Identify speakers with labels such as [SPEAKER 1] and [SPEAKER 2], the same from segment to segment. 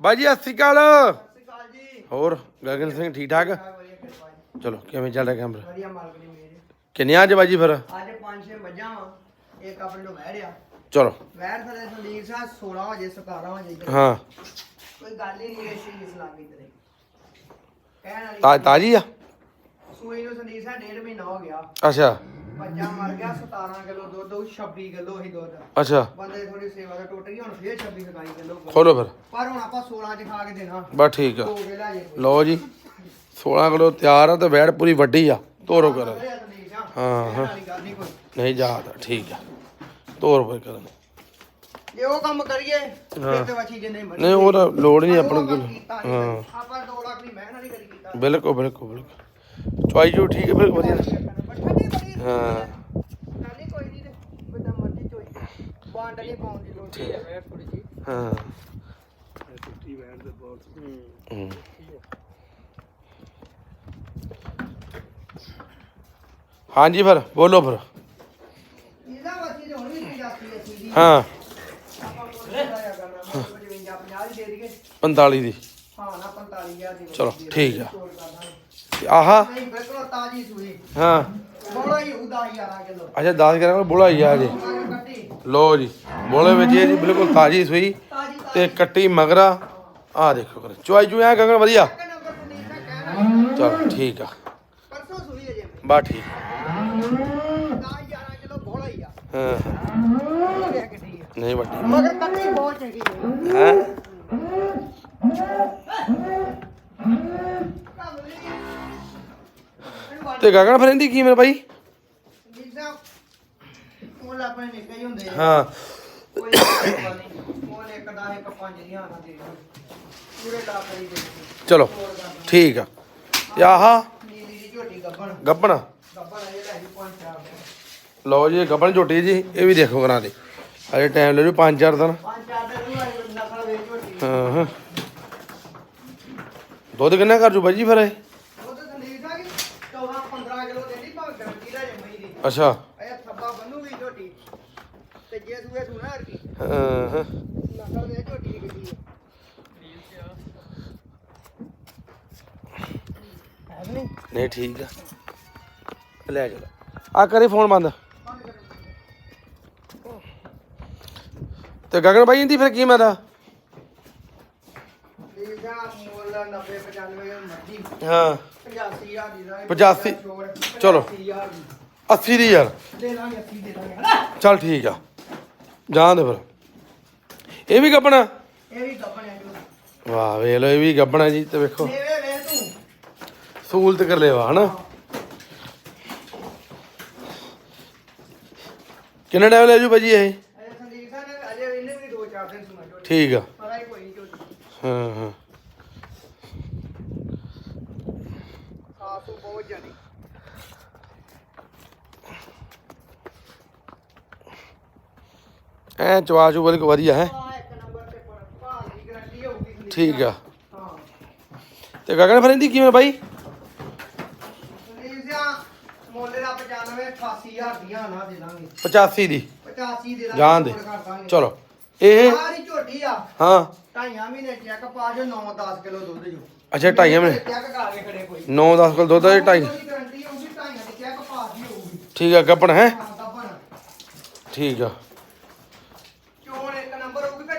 [SPEAKER 1] ਬਾਜੀ ਸਤਿ ਸ਼੍ਰੀ ਅਕਾਲ।
[SPEAKER 2] ਸਤਿ ਜੀ।
[SPEAKER 1] ਹੋਰ ਗਗਨ ਸਿੰਘ ਠੀਕ ਠਾਕ। ਚਲੋ ਕਿਵੇਂ ਚੱਲ ਰਿਹਾ ਕੰਮ
[SPEAKER 2] ਵਧੀਆ ਮਾਲਕ ਦੀ ਮਿਹਰ
[SPEAKER 1] ਕਿੰਨੀਆਂ ਅੱਜ ਬਾਜੀ ਫਿਰ?
[SPEAKER 2] ਅੱਜ ਪੰਜ ਛੇ ਮੱਝਾਂ ਵਾ। ਇੱਕ ਆਪਣੇ ਨੂੰ ਵਹਿ ਰਿਆ
[SPEAKER 1] ਚਲੋ।
[SPEAKER 2] ਵਹਿਰ ਥਲੇ ਸੰਦੀਪ ਸਾਹਿਬ 16 ਵਜੇ 17 ਵਜੇ
[SPEAKER 1] ਹਾਂ।
[SPEAKER 2] ਕੋਈ ਗੱਲ ਹੀ ਨਹੀਂ ਐਸੀ ਇਸਲਾਮੀ ਤੇਰੇ। ਕਹਿਣ ਵਾਲੀ
[SPEAKER 1] ਤਾਜੀ ਆ?
[SPEAKER 2] ਸੂਈ ਨੂੰ ਸੰਦੀਪ ਸਾਹਿਬ ਡੇਢ ਮਹੀਨਾ ਹੋ ਗਿਆ।
[SPEAKER 1] ਅੱਛਾ।
[SPEAKER 2] ਮੱਝਾਂ ਮਰ ਗਿਆ 17 ਕਿਲੋ ਦੁੱਧ ਉਹ 26 ਕਿਲੋ ਹੀ ਦੁੱਧ।
[SPEAKER 1] ਅੱਛਾ।
[SPEAKER 2] ਬੰਦੇ ਦੀ ਥੋੜੀ ਸੇਵਾ ਦਾ ਟੁੱਟ ਗਈ ਹੁਣ ਫੇਰ 26 ਸਤਾਈ ਕਿਲੋ
[SPEAKER 1] ਖੋਲੋ ਫਿਰ।
[SPEAKER 2] ਪਰ ਹੁਣ ਆਪਾਂ 16 ਚ ਖਾ ਕੇ ਦੇਣਾ।
[SPEAKER 1] ਬਸ ਠੀਕ ਆ।
[SPEAKER 2] ਲੈ ਜੇ
[SPEAKER 1] ਲਓ ਜੀ 16 ਕਿਲੋ ਤਿਆਰ ਆ ਤੇ ਵੈੜ ਪੂਰੀ ਵੱਡੀ ਆ। ਤੋਰੋ ਕਰ। ਹਾਂ,
[SPEAKER 2] ਨਹੀਂ
[SPEAKER 1] ਜਾਦਾ ਠੀਕ ਆ। ਤੋਰ ਪਏ ਕਰਨ
[SPEAKER 2] ਜੇ ਉਹ ਕੰਮ ਕਰੀਏ ਫਿਰ ਤੇ ਵਛੀ ਜਿੰਨੇ ਮਰਜ਼ੀ
[SPEAKER 1] ਨਹੀਂ ਉਹ ਤਾਂ ਲੋੜ ਨਹੀਂ
[SPEAKER 2] ਆਪਾਂ ਨੂੰ
[SPEAKER 1] ਹਾਂ।
[SPEAKER 2] ਫਿਰ। ਆਪਾਂ 2 ਲੱਖ ਦੀ ਮਿਹਨਤ ਨਹੀਂ ਕਰੀ ਕੀਤਾ।
[SPEAKER 1] ਬਿਲਕੁਲ ਬਿਲਕੁਲ ਬਿਲਕੁਲ। ਚੁਆਈ ਜੋ ਠੀਕ ਹੈ ਫਿਰ ਵਧੀਆ।
[SPEAKER 2] ਪਰ
[SPEAKER 1] ਹਾਂ
[SPEAKER 2] ਗੱਲ ਕੋਈ ਨਹੀਂ ਬੰਦਾ ਮਰਜ਼ੀ ਚੋਈ ਬਾਂਡ ਨਹੀਂ ਪਾਉਣ ਦੀ ਲੋੜ ਹੈ ਵੈਰ ਥੋੜੀ ਜੀ
[SPEAKER 1] ਹਾਂ
[SPEAKER 2] ਟੁੱਟੀ ਵੈਰ ਦੇ ਬਹੁਤ
[SPEAKER 1] ਹੂੰ। ਹਾਂਜੀ ਫਿਰ ਬੋਲੋ ਫਿਰ
[SPEAKER 2] ਇਹਦਾ ਵਛੀ ਤੇ ਹੁਣ ਨਹੀਂ ਜਾਂਦੀ ਹੈ ਸੀਦੀ
[SPEAKER 1] ਹਾਂ
[SPEAKER 2] ਆਪਾਂ ਕੋਲ ਜਾਇਆ ਕਰਨਾ 55 50 ਦੀ
[SPEAKER 1] 45 ਦੀ
[SPEAKER 2] ਹਾਂ ਨਾ 45000 ਦੀ
[SPEAKER 1] ਚਲੋ, ਠੀਕ ਆ। ਆਹਾ।
[SPEAKER 2] ਨਹੀਂ ਬਿਲਕੁਲ ਤਾਜੀ ਸੂਈ
[SPEAKER 1] ਹਾਂ।
[SPEAKER 2] ਬੋੜਾ ਹੀ ਉਹਦਾ 11 ਕਿਲੋ।
[SPEAKER 1] ਅੱਛਾ 10 ਗ੍ਰਾਮ ਬੋਲਾ ਹੀ ਆ ਜੀ। ਲੋ ਜੀ ਬੋਲੇ ਵਿੱਚ ਇਹ ਜੀ ਬਿਲਕੁਲ ਤਾਜੀ ਸੂਈ ਤੇ ਕੱਟੀ ਮਗਰਾ। ਆ ਦੇਖੋ ਕਰ ਚੁਆਈ ਚੁਆ ਗਗਨ ਵਧੀਆ? ਚਲ ਠੀਕ ਆ।
[SPEAKER 2] ਪਰਸੋਂ ਸੂਈ ਅਜੇ
[SPEAKER 1] ਬਾ ਠੀਕ।
[SPEAKER 2] 10 11 ਕਿਲੋ ਬੋੜਾ ਹੀ ਆ।
[SPEAKER 1] ਹਾਂ।
[SPEAKER 2] ਇਹ ਦੇਖ ਕਿੱਡੀ ਆ
[SPEAKER 1] ਨਹੀਂ ਵੱਡੀ।
[SPEAKER 2] ਮਗਰ ਕੱਟੀ ਬਹੁਤ ਚੰਗੀ ਹੈ?
[SPEAKER 1] ਹੈ। ਤੇ ਗਗਨ ਫਿਰ ਇਹਦੀ ਕੀਮਤ ਬਾਈ
[SPEAKER 2] ਮੁੱਲ ਆਪਣੇ ਨਿੱਕੇ ਹੀ ਹੁੰਦੇ ਆ।
[SPEAKER 1] ਹਾਂ।
[SPEAKER 2] ਕੋਈ ਗੱਲ ਨਹੀਂ। ਮੁੱਲ ਇੱਕ ਦਾ ਇੱਕ ਪੰਜ ਦੀਆਂ ਨਾ ਦੇ ਦਿਓ। ਪੂਰੇ ਲੱਖ ਦੀ ਦੇ ਦਿਓ।
[SPEAKER 1] ਚਲੋ ਠੀਕ ਆ। ਤੇ ਆਹਾ?
[SPEAKER 2] ਨੀਲੀ ਦੀ ਝੋਟੀ ਗੱਬਣ।
[SPEAKER 1] ਗੱਬਣ?
[SPEAKER 2] ਗੱਬਣ ਇਹ ਲੈ ਜੀ ਪੰਜ ਚਾਰ ਦਿਨ।
[SPEAKER 1] ਲਓ ਜੀ ਇਹ ਗੱਬਣ ਝੋਟੀ ਜੀ ਇਹ ਵੀ ਦੇਖੋ ਕਰਾਂ ਦੇ ਅਜੇ ਟਾਈਮ ਲੈ ਜੂ 5-4 ਦਿਨ।
[SPEAKER 2] ਪੰਜ ਚਾਰ ਦਿਨ ਨੂੰ ਝੋਟੀ।
[SPEAKER 1] ਹਾਂ ਹਾਂ। ਦੁੱਧ ਕਿੰਨਾ ਕਰ ਜੂ ਬਾਈ ਜੀ ਫਿਰ ਇਹ
[SPEAKER 2] ਉਹ ਤਾਂ ਸੰਦੀਪ ਸਾਹਿਬ 14 15 ਕਿਲੋ ਦੇਦੀ ਭਾਵੇਂ ਗਰੰਟੀ ਦਾ ਜੰਮਈ ਦੀ।
[SPEAKER 1] ਅੱਛਾ।
[SPEAKER 2] ਇਹ ਥੱਬਾ ਬੰਨੂਗੀ ਝੋਟੀ। ਤੇ ਜੇ ਸੂਏ ਸੁਣਾ ਹਰ ਕੀ।
[SPEAKER 1] ਹਾਂ। ਹਾਂ
[SPEAKER 2] ਨਸਲ ਵੇਚ ਝੋਟੀ ਦੀ ਗੱਡੀ ਹੈ ਹੈ ਨਹੀਂ।
[SPEAKER 1] ਠੀਕ ਆ। ਲੈ ਚਲੋ ਆ ਕਰੇ ਫੋਨ ਬੰਦ। ਤੇ ਗਗਨ ਬਾਈ ਇਹਦੀ ਫਿਰ
[SPEAKER 2] 90 95 ਮਰਜ਼ੀ।
[SPEAKER 1] ਹਾਂ।
[SPEAKER 2] 85000 ਦੀ ਦਾ
[SPEAKER 1] 85 ਚਲੋ।
[SPEAKER 2] 80000 ਦੀ
[SPEAKER 1] 80 ਦੀ ਯਾਰ
[SPEAKER 2] ਦੇ। ਦਾਂਗੇ 80 ਦੇ ਦਾਂਗੇ। ਹਨਾ
[SPEAKER 1] ਚੱਲ ਠੀਕ ਆ। ਜਾਣ ਦੇ ਫਿਰ। ਇਹ ਵੀ ਗੱਬਣਾ
[SPEAKER 2] ਇਹ ਵੀ ਗੱਪਣਿਆ ਜੋ।
[SPEAKER 1] ਵਾਹ ਵੇਖ ਲਓ ਇਹ ਵੀ ਗੱਬਣਾ ਜੀ ਤੇ ਵੇਖੋ।
[SPEAKER 2] ਨੇਵੇ ਵੇ ਤੂੰ।
[SPEAKER 1] ਸਹੂਲਤ ਕਰ ਲਿਆ ਹਨਾ? ਕਿੰਨਾ ਟਾਈਮ ਲੈ ਜੂ ਭਾਜੀ ਇਹ?
[SPEAKER 2] ਅਜੇ ਸੰਦੀਪ ਸਾਹਿਬ ਨੇ ਅਜੇ ਇਹਨੇ ਵੀ ਦੋ ਚਾਰ ਦਿਨ ਸੁਣਾ ਝੋਟੀ
[SPEAKER 1] ਠੀਕ ਆ।
[SPEAKER 2] ਪਤਾ ਹੀ ਕੋਈ ਨਹੀਂ ਝੋਟੀ
[SPEAKER 1] ਹਾਂ ਹਾਂ
[SPEAKER 2] ਸਾਫ਼ ਤੋਂ ਬਹੁਤ ਜਾਨੀ
[SPEAKER 1] ਐ ਚਵਾ ਚੂ ਬਿਲਕੁਲ ਵਧੀਆ ਹੈ। ਠੀਕ ਆ। ਤੇ ਗਗਨ ਫਿਰ ਇਹਦੀ ਕਿਵੇਂ ਬਾਈ?
[SPEAKER 2] ਮੁੱਲ ਦਾ 95 88000 ਦੀਆਂ ਨਾ ਦੇ ਦਾਂਗੇ।
[SPEAKER 1] 85 ਦੀ।
[SPEAKER 2] 85 ਦੇ ਦਾਂਗੇ
[SPEAKER 1] ਜਾਣ ਦੇ। ਚਲੋ। ਇਹ
[SPEAKER 2] ਸਾਰੀ ਝੋਟੀ ਆ।
[SPEAKER 1] ਹਾਂ।
[SPEAKER 2] ਢਾਈਆਂ ਮਹੀਨੇ ਚੈੱਕ ਪਾ ਜੋ 9-10 ਕਿਲੋ ਦੁੱਧ ਜੋ।
[SPEAKER 1] ਅੱਛਾ ਢਾਈਆਂ ਮਹੀਨੇ।
[SPEAKER 2] ਚੈੱਕ ਕਰਾ ਕੇ ਖੜੇ ਕੋਈ।
[SPEAKER 1] 9-10 ਕਿਲੋ ਦੁੱਧ ਹੈ ਢਾਈ। ਠੀਕ ਆ ਗੱਬਣ ਹੈ। ਠੀਕ ਆ
[SPEAKER 2] ਚੋਣ ਇੱਕ ਨੰਬਰ ਹੋਊਗੀ ਤੇ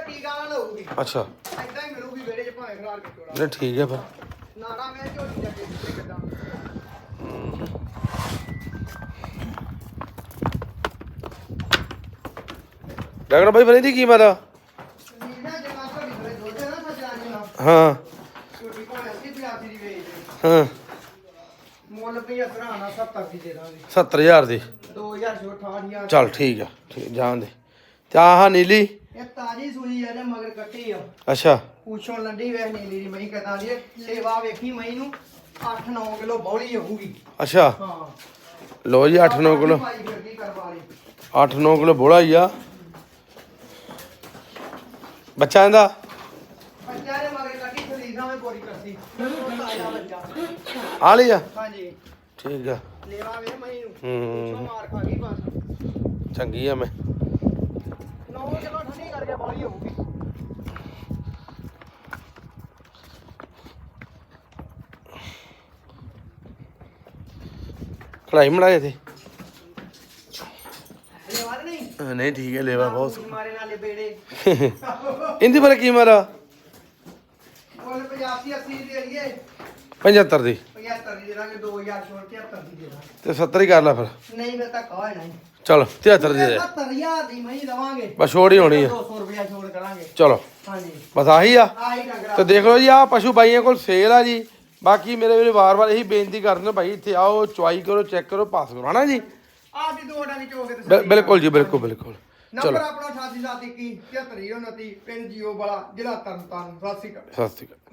[SPEAKER 2] ਹੋਊਗੀ
[SPEAKER 1] ਅੱਛਾ।
[SPEAKER 2] ਐਦਾਂ ਹੀ ਮਿਲੂਗੀ ਵਿਹੜੇ 'ਚ ਭਾਵੇਂ ਖਰਾਲ ਕੇ ਚੋੜਾ
[SPEAKER 1] ਨਹੀਂ ਠੀਕ ਹੈ ਫਿਰ।
[SPEAKER 2] ਨਾਰਾ ਮੈਂ ਝੋਲੀ ਜਾ ਕੇ ਦਿੱਤੇ ਕਿਦਾਂ।
[SPEAKER 1] ਗਗਨ ਬਾਈ ਫਿਰ ਇਹਦੀ ਕੀਮਤ ਆ
[SPEAKER 2] ਝੋਲੀ ਦੇ ਦੁੱਧ ਹੈ। ਨਾ ਝੋਲੀ ਭਾਵੇਂ 80 85 ਦੀ ਵੇਚ ਦੇ।
[SPEAKER 1] ਹਾਂ।
[SPEAKER 2] ਮੁੱਲ ਵੀ ਅਸਰਾਣਾ 70 ਦੀ ਦੇ ਦਾਂਗੇ।
[SPEAKER 1] 70000 ਦੀ।
[SPEAKER 2] 2000 ਛੋਟ 68000
[SPEAKER 1] ਚੱਲ ਠੀਕ ਆ ਠੀਕ ਜਾਣ ਦੇ। ਤੇ ਆਹ ਨੀਲੀ।
[SPEAKER 2] ਇਹ ਤਾਜੀ ਸੂਈ ਆ ਨੇ ਮਗਰ ਕੱਟੀ ਆ।
[SPEAKER 1] ਅੱਛਾ।
[SPEAKER 2] ਪੁੱਛੋਂ ਲੰਡੀ ਵੇਖ ਨੀਲੀ ਦੀ ਮਹੀਂ ਕਦਾਂ ਦੀ ਇਹ ਲੇਵਾ ਵੇਖੀ ਮਹੀਂ ਨੂੰ 8-9 ਕਿਲੋ ਬੌਲੀ ਹੋਊਗੀ।
[SPEAKER 1] ਅੱਛਾ।
[SPEAKER 2] ਹਾਂ।
[SPEAKER 1] ਲੋ ਜੀ 8-9 ਕਿਲੋ।
[SPEAKER 2] ਭਾਈ ਫਿਰਦੀ ਕਰਵਾ ਲਈ
[SPEAKER 1] 8-9 ਕਿਲੋ ਬੋਲਾ ਹੀ ਆ। ਬੱਚਾ ਇਹਦਾ?
[SPEAKER 2] ਬੱਚਾ ਨੇ ਮਗਰ ਕੱਟੀ ਖਲੀਸਾ ਮੈਂ ਪੂਰੀ ਕਰਤੀ ਤਾਜ਼ਾ ਬੱਚਾ
[SPEAKER 1] ਆ ਲਈ ਆ?
[SPEAKER 2] ਹਾਂਜੀ।
[SPEAKER 1] ਠੀਕ ਆ।
[SPEAKER 2] ਲੇਵਾ ਵੇ ਮਹੀਂ ਨੂੰ।
[SPEAKER 1] ਹੂੰ।
[SPEAKER 2] ਪੁੱਛੋਂ ਮਾਰ ਖਾ ਗਈ ਬਸ।
[SPEAKER 1] ਚੰਗੀ ਆ ਮੈਂ। ਨੌ ਮੜਾਏ ਤੇ
[SPEAKER 2] ਨਹੀਂ
[SPEAKER 1] ਠੀਕ ਹੈ ਲੇਵਾ ਬਹੁਤ
[SPEAKER 2] ਮਾਰੇ ਨਾਲੇ
[SPEAKER 1] ਬਾਰੇ ਕੀ ਮਾਰਾ?
[SPEAKER 2] ਬੋਲ 85 80 ਦੇ ਲਈਏ
[SPEAKER 1] 75 ਦੀ।
[SPEAKER 2] 75 ਦੀ ਦੇ ਦਾਂਗੇ 2000 ਛੋੜ ਕੇ 70 ਦੀ ਦੇ ਦਾਂਗੇ।
[SPEAKER 1] ਤੇ 70 ਹੀ ਕਰ ਲੈ ਫਿਰ।
[SPEAKER 2] ਨਹੀਂ ਮੈਂ ਤਾਂ ਕਹਾਂ ਨਹੀਂ।
[SPEAKER 1] ਚਲ 73 ਦੀ ਦੇ।
[SPEAKER 2] 70000 ਦੀ ਮੈਂ ਦਵਾਂਗੇ।
[SPEAKER 1] ਬਸ ਛੋੜ ਹੀ ਹੋਣੀ ਆ।
[SPEAKER 2] 200 ਰੁਪਇਆ ਛੋੜ ਕਰਾਂਗੇ।
[SPEAKER 1] ਚਲੋ।
[SPEAKER 2] ਹਾਂਜੀ।
[SPEAKER 1] ਬਸ ਆਹੀ ਆ।
[SPEAKER 2] ਆਹੀ ਡੰਗਰਾ
[SPEAKER 1] ਤੇ ਦੇਖ ਲਓ ਜੀ ਆ ਪਸ਼ੂ ਬਾਈਆਂ ਕੋਲ ਸੇਲ ਆ ਜੀ। ਬਾਕੀ ਮੇਰੇ ਵੀਰੇ ਵਾਰ-ਵਾਰ ਇਹੀ ਬੇਨਤੀ ਕਰਦੇ ਨੇ ਭਾਈ ਇੱਥੇ ਆਓ ਚੁਆਈ ਕਰੋ ਚੈੱਕ ਕਰੋ ਪਾਸ ਕਰੋ ਹਨਾ ਜੀ?
[SPEAKER 2] ਆਹ ਦੀ ਦੋ ਡੰਗ ਚੋਗੇ ਤੇ
[SPEAKER 1] ਬਿਲ- ਬਿਲਕੁਲ ਜੀ ਬਿਲਕੁਲ ਬਿਲਕੁਲ।
[SPEAKER 2] ਨੰਬਰ ਆਪਣਾ 88 721 73 29 ਪਿੰਡ ਜੀਓ ਵਾਲਾ ਜ਼ਿਲ੍ਹਾ ਤਰਨਤਾਰਨ। ਸਤਿ ਸ਼੍ਰੀ ਅਕਾਲ।
[SPEAKER 1] ਸਤਿ ਸ਼੍ਰੀ ਅਕਾਲ।